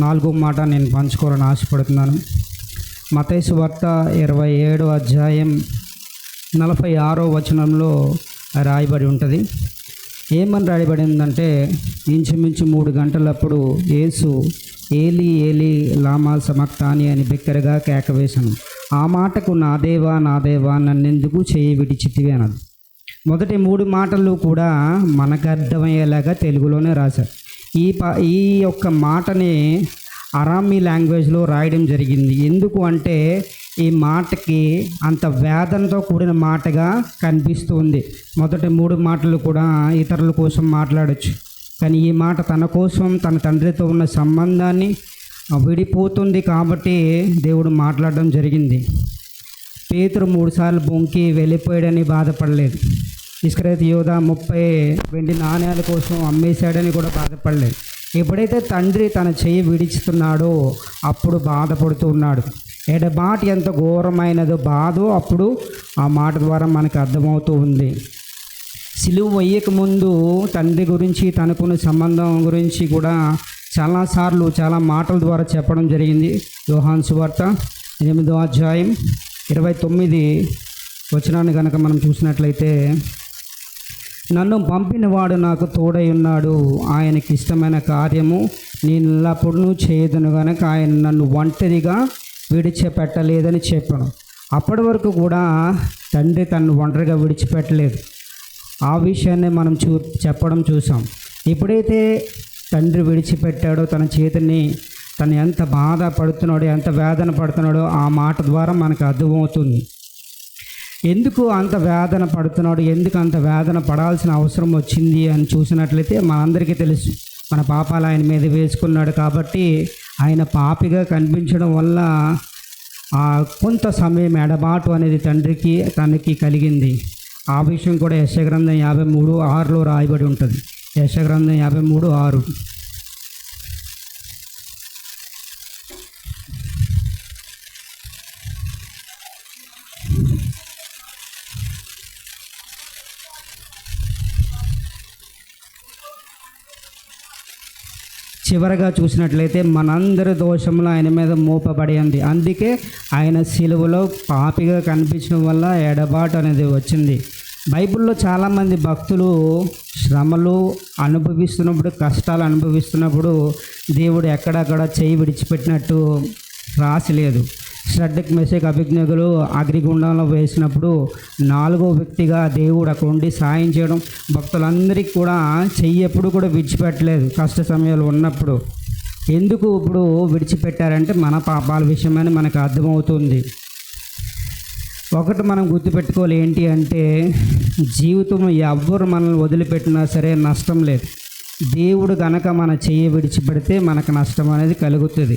నాలుగో మాట నేను పంచుకోవాలని ఆశపడుతున్నాను. మతైసు వార్త ఇరవై ఏడో అధ్యాయం నలభై ఆరో వచనంలో రాయబడి ఉంటుంది. ఏమని రాయబడి ఉందంటే ఇంచుమించు మూడు గంటలప్పుడు యేసు ఏలి ఏలి లామా సమక్తాని అని బిక్కరగా కేకవేశాను ఆ మాటకు నా దేవా నా దేవా నన్నెందుకు చేయి విడిచితివి అన్నది. మొదటి మూడు మాటలు కూడా మనకు అర్థమయ్యేలాగా తెలుగులోనే రాశారు. ఈ ప ఈ యొక్క మాటని అరామీ లాంగ్వేజ్లో రాయడం జరిగింది. ఎందుకు అంటే ఈ మాటకి అంత వేదనతో కూడిన మాటగా కనిపిస్తుంది మొదటి మూడు మాటలు కూడా ఇతరుల కోసం మాట్లాడొచ్చు. కానీ ఈ మాట తన కోసం తన తండ్రితో ఉన్న సంబంధాన్ని విడిపోతుంది కాబట్టి దేవుడు మాట్లాడడం జరిగింది. పేతురు మూడుసార్లు బొంకి వెళ్ళిపోయాడని బాధపడలేదు. ఇస్కరేత్ యోధ ముప్పై వెండి నాణ్యాల కోసం అమ్మేశాడని కూడా బాధపడలేదు. ఎప్పుడైతే తండ్రి తన చెయ్యి విడిచుతున్నాడో అప్పుడు బాధపడుతూ ఉన్నాడు. ఎడబాటు ఎంత ఘోరమైనదో బాధో అప్పుడు ఆ మాట ద్వారా మనకు అర్థమవుతూ ఉంది. సిలువు వేయక ముందు తండ్రి గురించి తనకున్న సంబంధం గురించి కూడా చాలాసార్లు చాలా మాటల ద్వారా చెప్పడం జరిగింది. యోహాన్ సువార్త ఎనిమిదో అధ్యాయం ఇరవై తొమ్మిది వచనాన్ని కనుక మనం చూసినట్లయితే నన్ను పంపినవాడు నాకు తోడై ఉన్నాడు. ఆయనకి ఇష్టమైన కార్యము నేను ఎల్లప్పుడూ చేయదును కనుక ఆయన నన్ను ఒంటరిగా విడిచిపెట్టలేదని చెప్పాను. అప్పటి వరకు కూడా తండ్రి తను ఒంటరిగా విడిచిపెట్టలేదు. ఆ విషయాన్ని మనం చూ చెప్పడం చూసాం ఎప్పుడైతే తండ్రి విడిచిపెట్టాడో తన చేతిని తను ఎంత బాధపడుతున్నాడో ఎంత వేదన పడుతున్నాడో ఆ మాట ద్వారా మనకు అర్థమవుతుంది. ఎందుకు అంత వేదన పడుతున్నాడు? ఎందుకు అంత వేదన పడాల్సిన అవసరం వచ్చింది అని చూసినట్లయితే మనందరికీ తెలుసు. మన పాపాలు ఆయన మీద వేసుకున్నాడు కాబట్టి ఆయన పాపిగా కనిపించడం వల్ల ఆ కొంత సమయం ఎడబాటు అనేది తండ్రికి తనకి కలిగింది. ఆ విషయం కూడా యశగ్రంథం యాభై మూడు ఆరులో రాయబడి ఉంటుంది. యశగ్రంథం యాభై మూడు ఆరు. చివరగా చూసినట్లయితే మనందరి దోషములు ఆయన మీద మోపబడి ఉంది. అందుకే ఆయన సిలువలో పాపిగా కనిపించడం వల్ల ఎడబాటు అనేది వచ్చింది. బైబిల్లో చాలామంది భక్తులు శ్రమలు అనుభవిస్తున్నప్పుడు కష్టాలు అనుభవిస్తున్నప్పుడు దేవుడు ఎక్కడక్కడ చేయి విడిచిపెట్టినట్టు రాసిలేదు శ్రద్ధకు మెసేజ్ అభిజ్ఞకులు అగ్నిగుండంలో వేసినప్పుడు నాలుగో వ్యక్తిగా దేవుడు అక్కడ ఉండి సాయం చేయడం భక్తులందరికీ కూడా చెయ్యి ఎప్పుడు కూడా విడిచిపెట్టలేదు కష్ట సమయాలు ఉన్నప్పుడు. ఎందుకు ఇప్పుడు విడిచిపెట్టారంటే మన పాపాల విషయమని మనకు అర్థమవుతుంది. ఒకటి మనం గుర్తుపెట్టుకోవాలి ఏంటి అంటే జీవితం ఎవ్వరు మనల్ని వదిలిపెట్టినా సరే నష్టం లేదు. దేవుడు గనక మన చెయ్యి విడిచిపెడితే మనకు నష్టం అనేది కలుగుతుంది.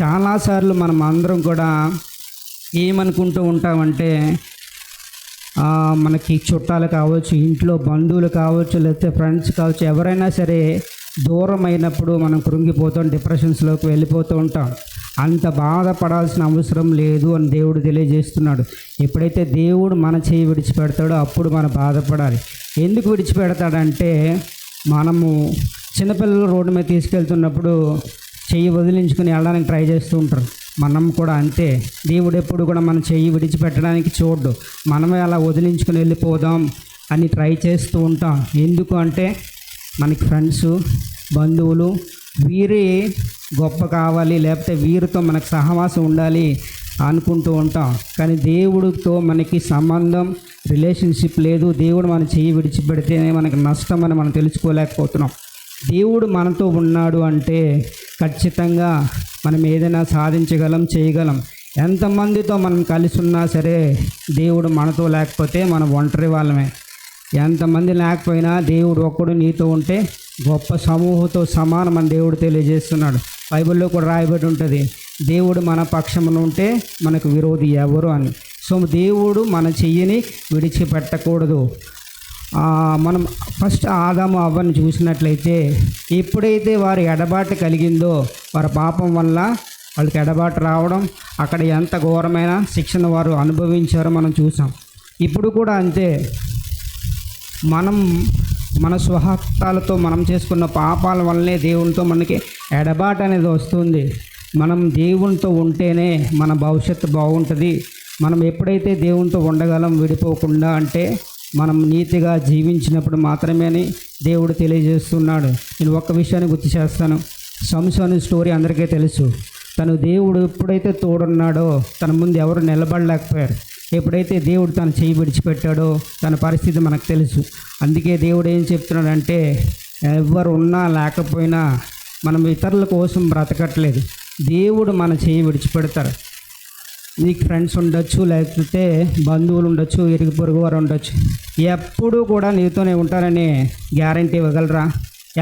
చాలాసార్లు మనం అందరం కూడా ఏమనుకుంటూ ఉంటామంటే మనకి చుట్టాలు కావచ్చు ఇంట్లో బంధువులు కావచ్చు లేకపోతే ఫ్రెండ్స్ కావచ్చు ఎవరైనా సరే దూరం అయినప్పుడు మనం కృంగిపోతాం డిప్రెషన్స్లోకి వెళ్ళిపోతూ ఉంటాం. అంత బాధపడాల్సిన అవసరం లేదు అని దేవుడు తెలియజేస్తున్నాడు. ఎప్పుడైతే దేవుడు మన చేయి విడిచిపెడతాడో అప్పుడు మనం బాధపడాలి. ఎందుకు విడిచిపెడతాడంటే మనము చిన్నపిల్లలు రోడ్డు మీద తీసుకెళ్తున్నప్పుడు చెయ్యి వదిలించుకుని వెళ్ళడానికి ట్రై చేస్తూ ఉంటారు. మనం కూడా అంతే. దేవుడు ఎప్పుడు కూడా మన చెయ్యి విడిచిపెట్టడానికి చూడ్డు. మనమే అలా వదిలించుకుని వెళ్ళిపోదాం అని ట్రై చేస్తూ ఉంటాం. ఎందుకు అంటే మనకి ఫ్రెండ్స్ బంధువులు వీరే గొప్ప కావాలి లేకపోతే వీరితో మనకు సహవాసం ఉండాలి అనుకుంటూ ఉంటాం. కానీ దేవుడితో మనకి సంబంధం రిలేషన్షిప్ లేదు. దేవుడు మన చెయ్యి విడిచిపెడితేనే మనకు నష్టం అని మనం తెలుసుకోలేకపోతున్నాం. దేవుడు మనతో ఉన్నాడు అంటే ఖచ్చితంగా మనం ఏదైనా సాధించగలం చేయగలం. ఎంతమందితో మనం కలిసి ఉన్నా సరే దేవుడు మనతో లేకపోతే మనం ఒంటరి వాళ్ళమే. ఎంతమంది లేకపోయినా దేవుడు ఒక్కడు నీతో ఉంటే గొప్ప సమూహంతో సమానం మన దేవుడు తెలియజేస్తున్నాడు. బైబిల్లో కూడా రాయబడి ఉంటుంది దేవుడు మన పక్షమున ఉంటే మనకు విరోధి ఎవరు? అని. సో దేవుడు మన చెయ్యిని విడిచిపెట్టకూడదు. మనం ఫస్ట్ ఆదాము అవ్వని చూసినట్లయితే ఎప్పుడైతే వారి ఎడబాటు కలిగిందో వారి పాపం వల్ల వాళ్ళకి ఎడబాటు రావడం అక్కడ ఎంత ఘోరమైన శిక్షణ వారు అనుభవించారో మనం చూసాం. ఇప్పుడు కూడా అంతే. మనం మన స్వహత్తాలతో మనం చేసుకున్న పాపాల వల్లనే దేవునితో మనకి ఎడబాటు అనేది వస్తుంది. మనం దేవునితో ఉంటేనే మన భవిష్యత్తు బాగుంటుంది. మనం ఎప్పుడైతే దేవునితో ఉండగలం విడిపోకుండా అంటే మనం నీతిగా జీవించినప్పుడు మాత్రమే అని దేవుడు తెలియజేస్తున్నాడు. నేను ఒక్క విషయాన్ని గుర్తు చేస్తాను. సంసోని స్టోరీ అందరికీ తెలుసు. తను దేవుడు ఎప్పుడైతే తోడున్నాడో తన ముందు ఎవరు నిలబడలేకపోయారు. ఎప్పుడైతే దేవుడు తన చేయి విడిచిపెట్టాడో తన పరిస్థితి మనకు తెలుసు. అందుకే దేవుడు ఏం చెప్తున్నాడంటే ఎవరు ఉన్నా లేకపోయినా మనం ఇతరుల కోసం బ్రతకట్లేదు. దేవుడు మన చేయి విడిచిపెడతారు నీకు ఫ్రెండ్స్ ఉండొచ్చు లేకపోతే బంధువులు ఉండొచ్చు ఇరుగు పొరుగు వారు ఉండొచ్చు. ఎప్పుడూ కూడా నీతోనే ఉంటారని గ్యారంటీ ఇవ్వగలరా?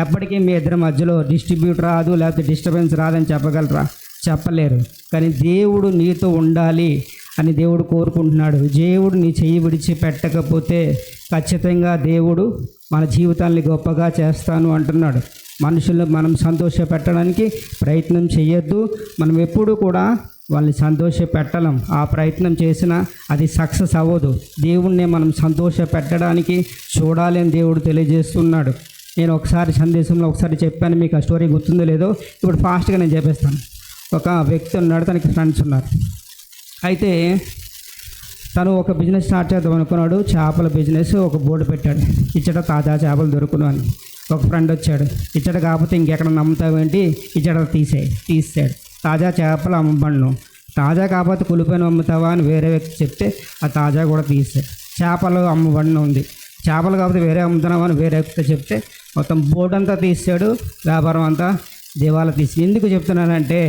ఎప్పటికీ మీ ఇద్దరి మధ్యలో డిస్ట్రిబ్యూట్ రాదు లేకపోతే డిస్టర్బెన్స్ రాదని చెప్పగలరా? చెప్పలేరు. కానీ దేవుడు నీతో ఉండాలి అని దేవుడు కోరుకుంటున్నాడు. దేవుడు నీ చేయి విడిచి పెట్టకపోతే ఖచ్చితంగా దేవుడు మన జీవితాన్ని గొప్పగా చేస్తాను అంటున్నాడు. మనుషులను మనం సంతోష పెట్టడానికి ప్రయత్నం చేయొద్దు మనం ఎప్పుడూ కూడా వాళ్ళని సంతోష పెట్టలేం ఆ ప్రయత్నం చేసినా అది సక్సెస్ అవ్వదు. దేవుణ్ణి మనం సంతోష పెట్టడానికి చూడాలి అని దేవుడు తెలియజేస్తున్నాడు. నేను ఒకసారి సందేశంలో ఒకసారి చెప్పాను మీకు ఆ స్టోరీ గుర్తుందో లేదో? ఇప్పుడు ఫాస్ట్గా నేను చెప్పేస్తాను. ఒక వ్యక్తి ఉన్నాడు తనకి ఫ్రెండ్స్ ఉన్నారు. అయితే తను ఒక బిజినెస్ స్టార్ట్ చేద్దాం అనుకున్నాడు. చేపల బిజినెస్ ఒక బోర్డు పెట్టాడు. ఇచ్చట తాజా చేపలు దొరుకును అని. ఒక ఫ్రెండ్ వచ్చాడు. ఇచ్చట కాకపోతే ఇంకెక్కడ నమ్ముతావేంటి? ఇచ్చట తీసే తీసాడు తాజా చేపలు అమ్మబడును తాజా కాకపోతే కులిపోయిన అమ్ముతావా అని వేరే వ్యక్తి చెప్తే ఆ తాజా కూడా తీసే. చేపలు అమ్మబడిన ఉంది. చేపలు కాకపోతే వేరే అమ్ముతున్నావా అని వేరే వ్యక్తి చెప్తే మొత్తం బోర్డు అంతా తీసాడు వ్యాపారం అంతా దేవాల తీసి. ఎందుకు చెప్తున్నానంటే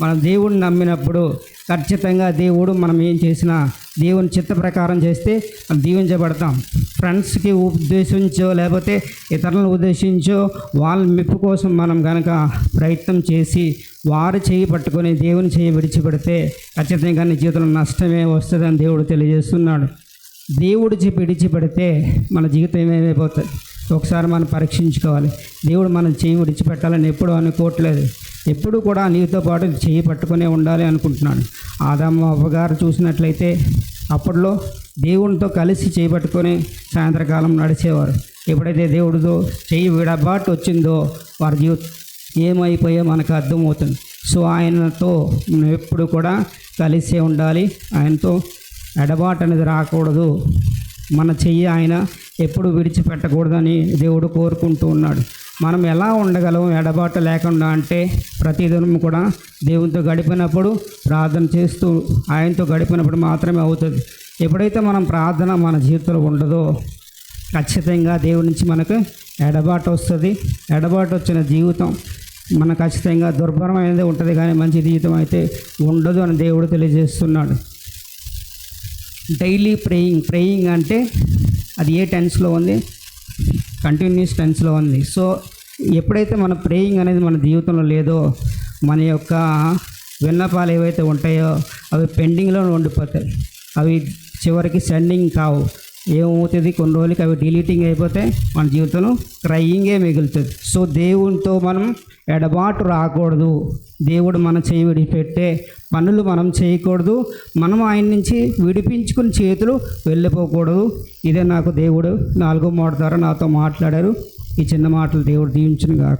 మనం దేవుడిని నమ్మినప్పుడు ఖచ్చితంగా దేవుడు మనం ఏం చేసినా దేవుని చిత్త ప్రకారం చేస్తే మనం దీవించబడతాం. ఫ్రెండ్స్కి ఉద్దేశించో లేకపోతే ఇతరులను ఉద్దేశించో వాళ్ళ మెప్పు కోసం మనం కనుక ప్రయత్నం చేసి వారు చేయి పట్టుకొని దేవుని చేయి విడిచిపెడితే ఖచ్చితంగా నీ జీవితంలో నష్టమే వస్తుందని దేవుడు తెలియజేస్తున్నాడు. దేవుడు చెప్పి విడిచిపెడితే మన జీవితం ఏమైపోతుంది? ఒకసారి మనం పరీక్షించుకోవాలి. దేవుడు మనం చేయి విడిచిపెట్టాలని ఎప్పుడూ అనుకోవట్లేదు. ఎప్పుడు కూడా నీతో పాటు చేయి పట్టుకునే ఉండాలి అనుకుంటున్నాడు. ఆదాము అవ్వగారు చూసినట్లయితే అప్పట్లో దేవునితో కలిసి చేయి పట్టుకొని సాయంత్రకాలం నడిచేవారు. ఎప్పుడైతే దేవుడితో చేయి విడబాటు వచ్చిందో వారి జీవితం ఏమైపోయో మనకు అర్థమవుతుంది. సో ఆయనతో మనం ఎప్పుడు కూడా కలిసే ఉండాలి. ఆయనతో ఎడబాటు అనేది రాకూడదు. మన చెయ్యి ఆయన ఎప్పుడు విడిచిపెట్టకూడదని దేవుడు కోరుకుంటూ ఉన్నాడు. మనం ఎలా ఉండగలం ఎడబాటు లేకుండా అంటే ప్రతిదినం కూడా దేవునితో గడిపినప్పుడు ప్రార్థన చేస్తూ ఆయనతో గడిపినప్పుడు మాత్రమే అవుతుంది. ఎప్పుడైతే మనం ప్రార్థన మన జీవితంలో ఉండదో ఖచ్చితంగా దేవుడి నుంచి మనకు ఎడబాటు వస్తుంది. ఎడబాటు వచ్చిన జీవితం మన ఖచ్చితంగా దుర్భరమైనది ఉంటుంది కానీ మంచి జీవితం అయితే ఉండదు అని దేవుడు తెలియజేస్తున్నాడు. డైలీ ప్రేయింగ్ ప్రేయింగ్ అంటే అది ఏ టెన్స్లో ఉంది? కంటిన్యూస్ టెన్స్లో ఉంది. సో ఎప్పుడైతే మన ప్రేయింగ్ అనేది మన జీవితంలో లేదో మన యొక్క విన్నపాలు ఏవైతే ఉంటాయో అవి పెండింగ్లో ఉండిపోతాయి. అవి చివరికి సెండింగ్ కావు. ఏమవుతుంది? కొన్ని రోజులకి అవి డిలీటింగ్ అయిపోతే మన జీవితంలో క్రయింగే మిగులుతుంది. సో దేవునితో మనం ఎడబాటు రాకూడదు. దేవుడు మన చేయి విడిపెట్టే పనులు మనం చేయకూడదు. మనం ఆయన నుంచి విడిపించుకుని చేతులు వెళ్ళిపోకూడదు. ఇదే నాకు దేవుడు నాలుగో మాట ద్వారా నాతో మాట్లాడారు. ఈ చిన్న మాటలు దేవుడు దీవించును గాక